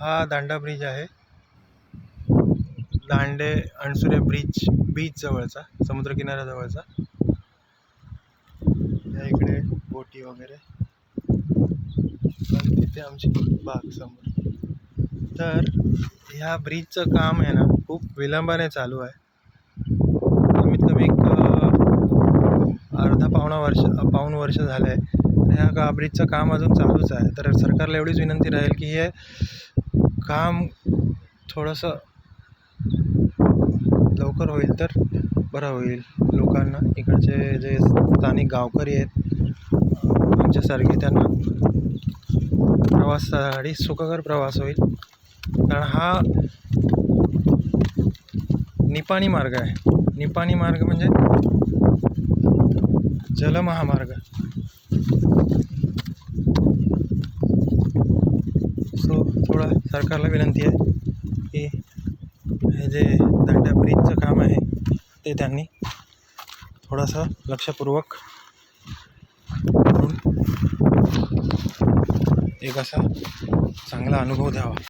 हा दांडा ब्रिज आहे. दांडे अणसुरे ब्रिज बीच जवळचा या इकडे बोटी वगैरे. आणि तिथे आमची बाग समोर. तर ह्या ब्रिजचं काम आहे ना खूप विलंबाने चालू आहे. कमीत कमी एक अर्धा पावणा वर्ष पाऊण वर्ष झालं आहे तर ह्या का ब्रिजचं काम अजून चालूच आहे. तर सरकारला एवढीच विनंती राहील की हे काम थोडंसं लवकर होईल तर बरं होईल. लोकांना इकडचे जे स्थानिक गावकरी आहेत आमच्यासारखे त्यांना प्रवासासाठी सुखकर प्रवास होईल. कारण हा निपाणी मार्ग आहे. निपाणी मार्ग म्हणजे जलमहामार्ग. सो थोडा सरकारला विनंती आहे की हे जे दांड्या ब्रिजचं काम आहे ते त्यांनी थोडंसं लक्षपूर्वक एक असा चांगला अनुभव द्यावा.